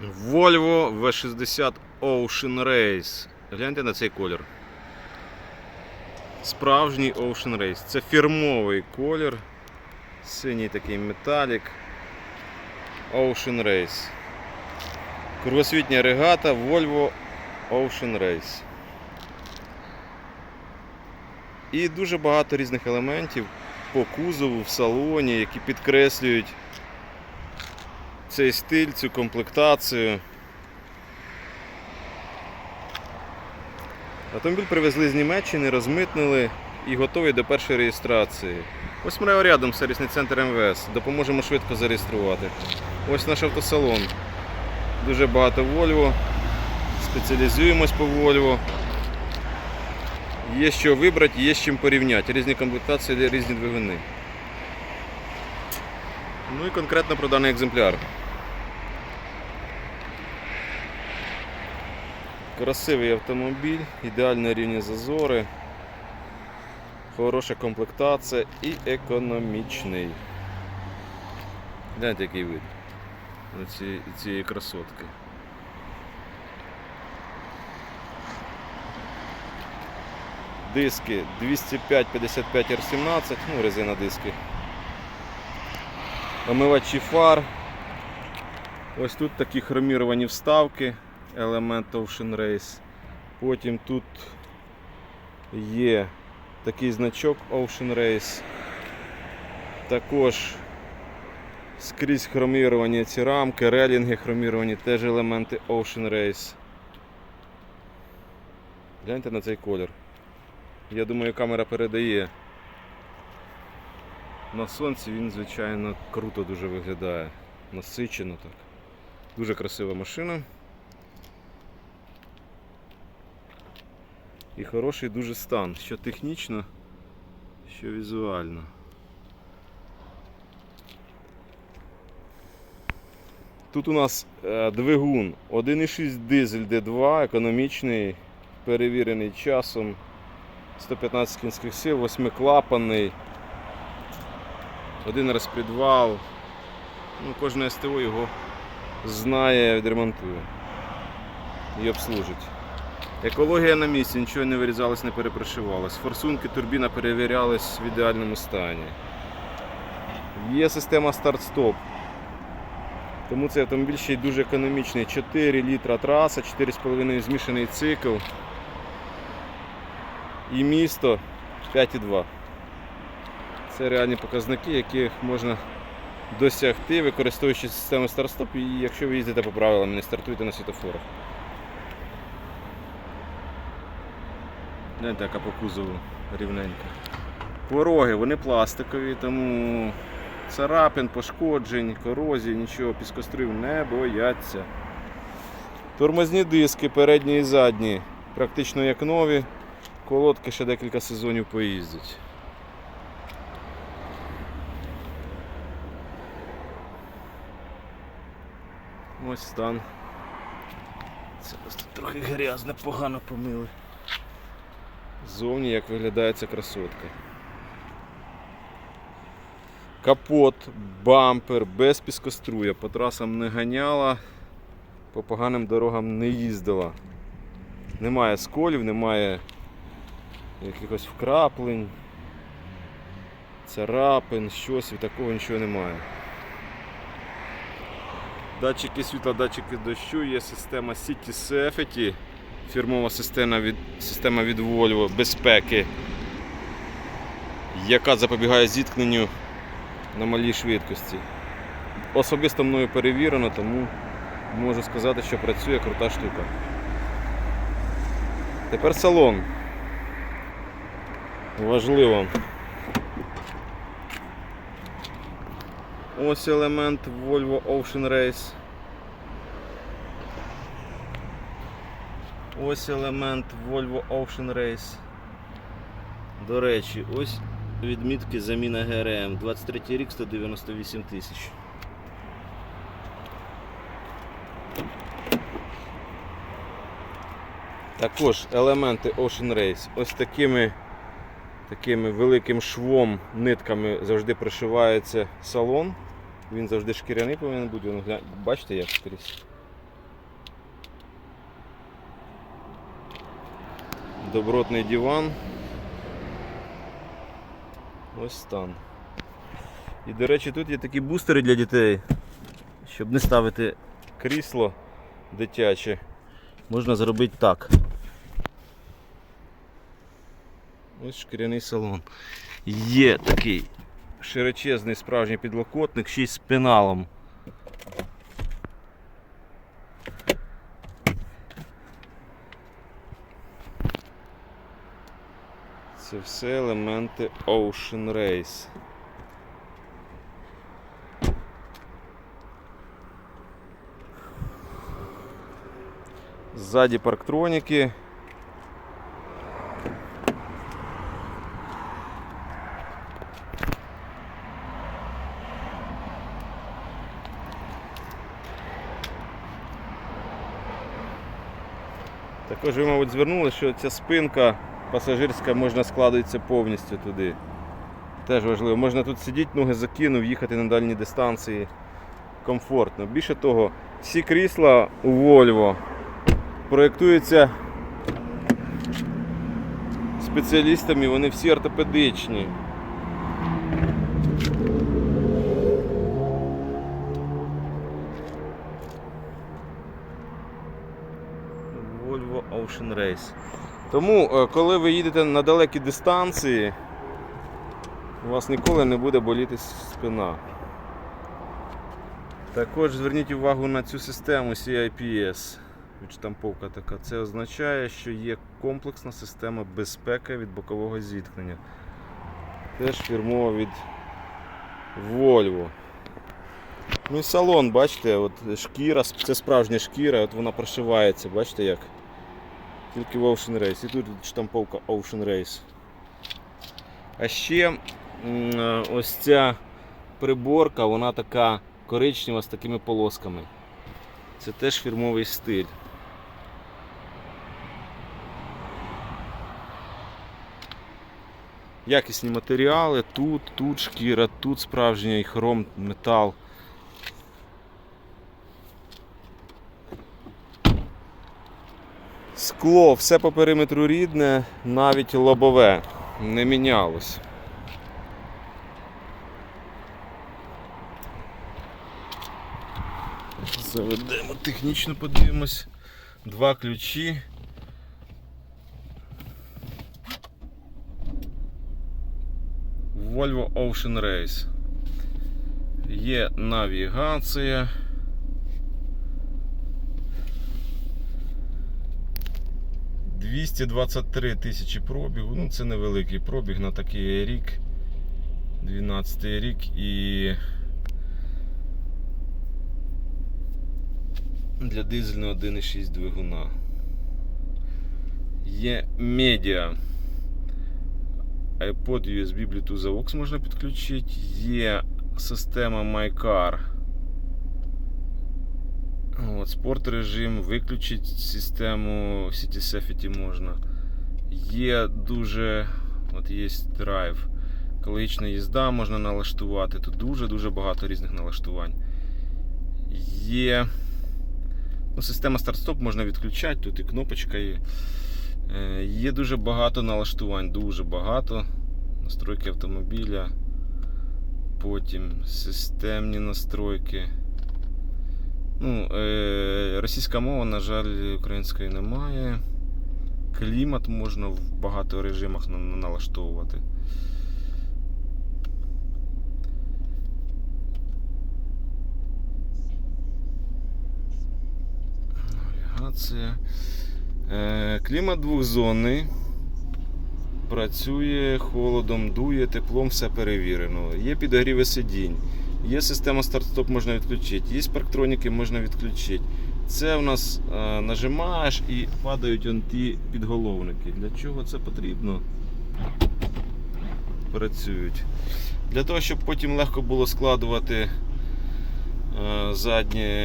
Volvo V60 Ocean Race. Гляньте на цей колір. Справжній Ocean Race. Це фірмовий колір. Синій такий металік. Ocean Race. Кругосвітня регата Volvo Ocean Race. І дуже багато різних елементів по кузову в салоні, які підкреслюють цей стиль, цю комплектацію. Автомобіль привезли з Німеччини, розмитнили і готовий до першої реєстрації. Ось ми рядом сервісний центр МВС. Допоможемо швидко зареєструвати. Ось наш автосалон. Дуже багато Volvo. Спеціалізуємось по Volvo. Є що вибрати, є з чим порівняти. Різні комплектації, різні двигуни. Ну і конкретно про даний екземпляр. Красивий автомобіль, ідеально рівні зазори, хороша комплектація і економічний. Гляньте, який вид на ці, цієї красотки. Диски 205-55 R17, ну резина диски. Омивачі фар. Ось тут такі хроміровані вставки, елемент Ocean Race. Потім тут є такий значок Ocean Race. Також скрізь хроміровані ці рамки, релінги хроміровані, теж елементи Ocean Race. Гляньте на цей колір. Я думаю, камера передає. На сонці він, звичайно, круто дуже виглядає. Насичено так. Дуже красива машина. І хороший дуже стан, що технічно, що візуально. Тут у нас е, двигун 1,6 дизель D2, економічний, перевірений часом. 115 кінських сил, восьмиклапанний, один розпідвал. Ну, кожне СТО його знає, відремонтує і обслужить. Екологія на місці, нічого не вирізалось, не перепрошивалось. Форсунки турбіна перевірялись в ідеальному стані. Є система старт-стоп. Тому цей автомобіль ще й дуже економічний. 4 літра траса, 4,5 змішаний цикл і місто 5,2. Це реальні показники, яких можна досягти, використовуючи систему старт-стоп, і якщо ви їздите по правилам, не стартуєте на світофорах. Гляньте, яка по кузову рівненька. Пороги, вони пластикові, тому царапин, пошкоджень, корозії, нічого, піскострив не бояться. Тормозні диски передні і задні, практично як нові. Колодки ще декілька сезонів поїздять. Ось стан. Це тут трохи грязне, погано помили. Зовні як виглядає ця красотка. Капот, бампер, без піскоструя, по трасам не ганяла, по поганим дорогам не їздила. Немає сколів, немає якихось вкраплень, царапин, щось і такого нічого немає. Датчики світла, датчики дощу, є система City Safety, фірмова система від, система від безпеки, яка запобігає зіткненню на малій швидкості. Особисто мною перевірено, тому можу сказати, що працює крута штука. Тепер салон. Важливо. Ось елемент Volvo Ocean Race. Ось елемент Volvo Ocean Race. До речі, ось відмітки заміна ГРМ. 23 рік 198 тисяч. Також елементи Ocean Race. Ось такими такими великим швом, нитками завжди пришивається салон. Він завжди шкіряний повинен бути. Бачите, як скрізь? Добротний диван. Ось стан. І, до речі, тут є такі бустери для дітей, щоб не ставити крісло дитяче. Можна зробити так. Ось шкіряний салон. Є такий широчезний справжній підлокотник, ще й з пеналом. Це все елементи Ocean Race. Ззаді парктроніки. Також ви, мабуть, звернули, що ця спинка пасажирська можна складується повністю туди. Теж важливо. Можна тут сидіти, ноги закинув, їхати на дальні дистанції комфортно. Більше того, всі крісла у Volvo проєктуються спеціалістами, вони всі ортопедичні. Volvo Ocean Race. Тому, е, коли ви їдете на далекі дистанції, у вас ніколи не буде боліти спина. Також зверніть увагу на цю систему CIPS. Відштамповка така. Це означає, що є комплексна система безпеки від бокового зіткнення. Теж фірмова від Volvo. Ну і салон, бачите, от шкіра, це справжня шкіра, от вона прошивається, бачите як? Тільки в Ocean Race. І тут штамповка Ocean Race. А ще е, ось ця приборка, вона така коричнева з такими полосками. Це теж фірмовий стиль. Якісні матеріали, тут, тут шкіра, тут справжній хром, метал. Скло, все по периметру рідне, навіть лобове не мінялось. Заведемо технічно, подивимось. Два ключі. Volvo Ocean Race. Є навігація. «223 тисячі пробігу. Ну, це невеликий пробіг на такий рік. 12 рік і для дизельного 1,6 двигуна. Є медіа. iPod USB Bluetooth AUX можна підключити. Є система MyCar. От, спорт режим, виключити систему City Safety можна. Є дуже от є драйв. Екологічна їзда можна налаштувати. Тут дуже-дуже багато різних налаштувань. Є ну, система старт-стоп можна відключати, тут і кнопочка є. Е, Є дуже багато налаштувань, дуже багато. Настройки автомобіля. Потім системні настройки. Ну, е, російська мова, на жаль, української немає. Клімат можна в багато режимах на- на- налаштовувати. Навігація. Е, клімат двохзонний. Працює холодом, дує, теплом, все перевірено. Є підогріви сидінь, є система старт-стоп можна відключити, є парктроніки можна відключити. Це у нас е, нажимаєш і падають он ті підголовники. Для чого це потрібно? Працюють. Для того, щоб потім легко було складувати е, задні,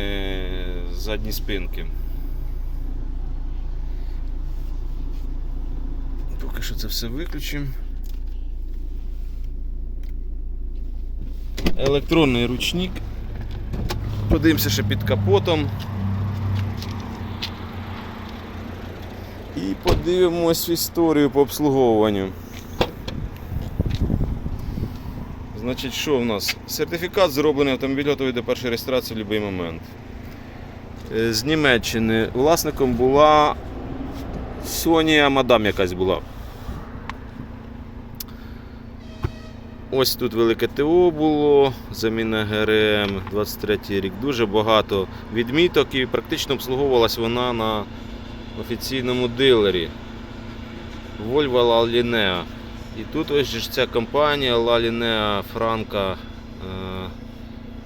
задні спинки. Поки що це все виключимо. Електронний ручник. Подивимося ще під капотом. І подивимось історію по обслуговуванню. Значить, що в нас? Сертифікат зроблений автомобіль готовий до першої реєстрації в будь-який момент. Е, З Німеччини власником була Сонія Мадам якась була. Ось тут велике ТО було, заміна ГРМ 23 рік. Дуже багато відміток і практично обслуговувалась вона на офіційному дилері Volvo La Linea. І тут ось ж ця компанія La Linea Franca, е,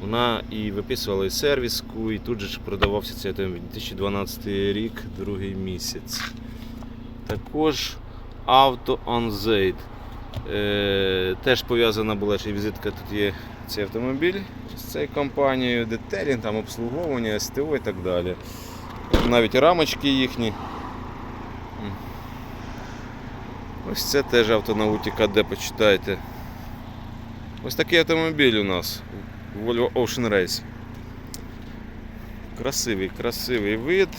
вона і виписувала і сервіску, і тут же ж продавався цей автомобіль 2012 рік, другий місяць. Також Auto on Zaid. Е, теж пов'язана була й візитка, тут є цей автомобіль з цією компанією, детелінг, там обслуговування, СТО і так далі. Навіть рамочки їхні. Ось це теж автонауtika, де почитайте. Ось такий автомобіль у нас. Volvo Ocean Race. Красивий, красивий вид.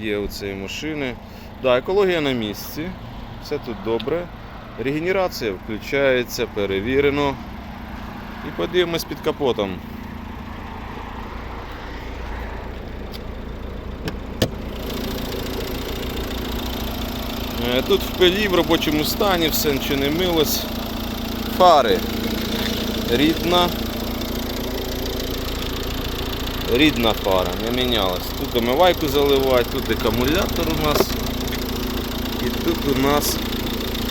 Є у цієї машини. Да, екологія на місці. Все тут добре. Регенерація включається, перевірено. І подивимось під капотом. Е, Тут в пилі в робочому стані, все нічого не милось. Фари. Рідна. Рідна фара, не мінялась. Тут омивайку заливають, тут акумулятор у нас. І тут у нас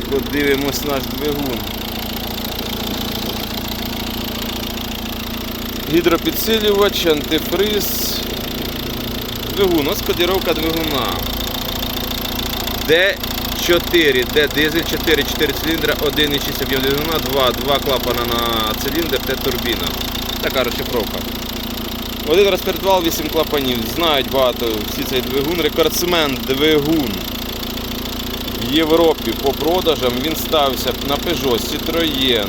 подивимось наш двигун. Гідропідсилювач, антифриз. Двигун, ось кодіровка двигуна. Д4, Д дизель 4, 4 циліндра, 1,6 об'єм двигуна, 2, 2 клапана на циліндр, Т турбіна. Така розшифровка. Один розпредвал, 8 клапанів. Знають багато всі цей двигун. Рекордсмен двигун в Європі по продажам він ставився на Peugeot, Citroën,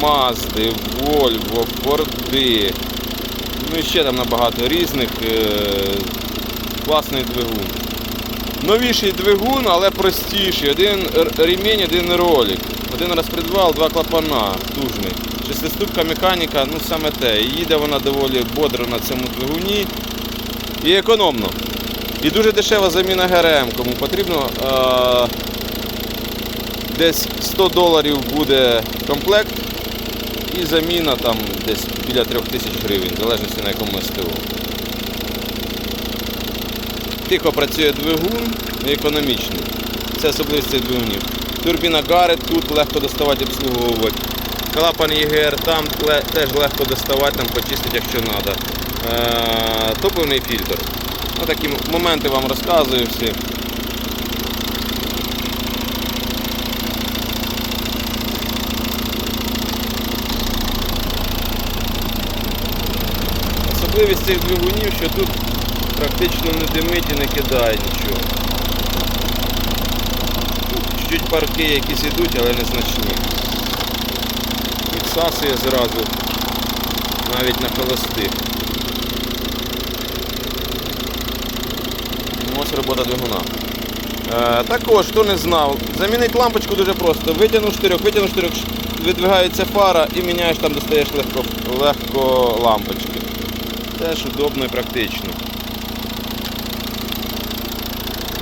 Mazda, Volvo, Ford, ну і ще там набагато різних. е, Класний двигун. Новіший двигун, але простіший. Один ремінь, один ролик. Один розпредвал, два клапана, тужний. Шестиступка механіка, ну саме те. Їде вона доволі бодро на цьому двигуні. І економно. І дуже дешева заміна ГРМ. Кому потрібно. Е- десь 100 доларів буде комплект. І заміна там десь біля 3000 гривень, в залежності на якому СТО. Тихо працює двигун економічний. Це особливість цих двигунів. Турбіна Гарет тут легко доставати обслуговувати. Клапан ЄГР там теж легко доставати, там почистити, якщо треба. Е- топливний фільтр. Ну, такі моменти вам розказую всі. Особливість цих двигунів, що тут практично не димить і не кидає нічого. Чуть парки якісь йдуть, але незначні. Відсасує зразу навіть на холостих. Ну, Ось робота двигуна. Е, також, хто не знав, замінити лампочку дуже просто. Витягнув штирьок, витягнув штирьок, видвигається фара і міняєш там, достаєш легко, легко лампочки. Теж удобно і практично.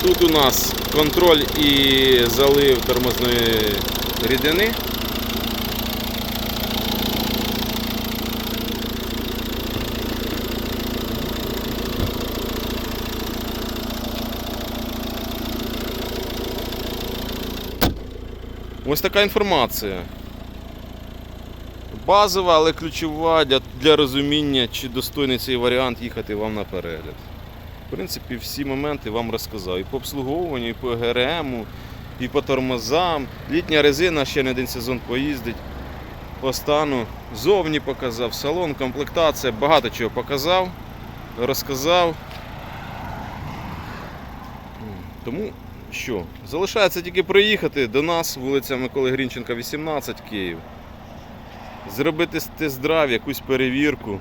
Тут у нас контроль і залив тормозної рідини. Ось така інформація. Базова, але ключова для, для розуміння, чи достойний цей варіант їхати вам на перегляд. В принципі, всі моменти вам розказав. І по обслуговуванню, і по ГРМу, і по тормозам. Літня резина ще не один сезон поїздить. По стану зовні показав, салон, комплектація, багато чого показав, розказав. Тому що, залишається тільки приїхати до нас, вулиця Миколи Грінченка, 18, Київ. Зробити тест-драйв, якусь перевірку.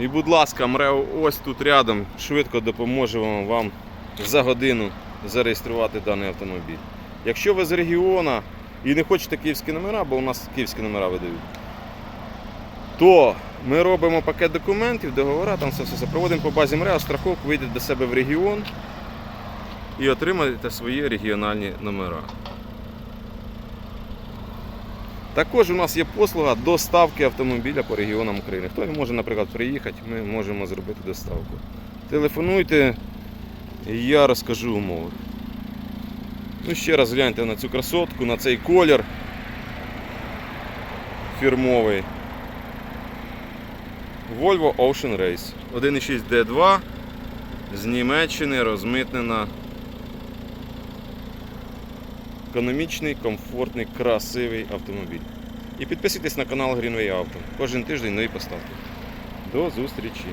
І, будь ласка, МРЕО ось тут рядом, швидко допоможемо вам за годину зареєструвати даний автомобіль. Якщо ви з регіона і не хочете київські номера, бо у нас київські номера видають, то ми робимо пакет документів, договори, там все, все, проводимо по базі МРЕА, страховку, вийдете до себе в регіон і отримаєте свої регіональні номера. Також у нас є послуга доставки автомобіля по регіонам України. Хто може, наприклад, приїхати, ми можемо зробити доставку. Телефонуйте, і я розкажу умови. Ну, ще раз гляньте на цю красотку, на цей колір фірмовий. Volvo Ocean Race 1.6 D2 з Німеччини розмитнена. Економічний, комфортний, красивий автомобіль. І підписуйтесь на канал Greenway Auto. Кожен тиждень нові поставки. До зустрічі!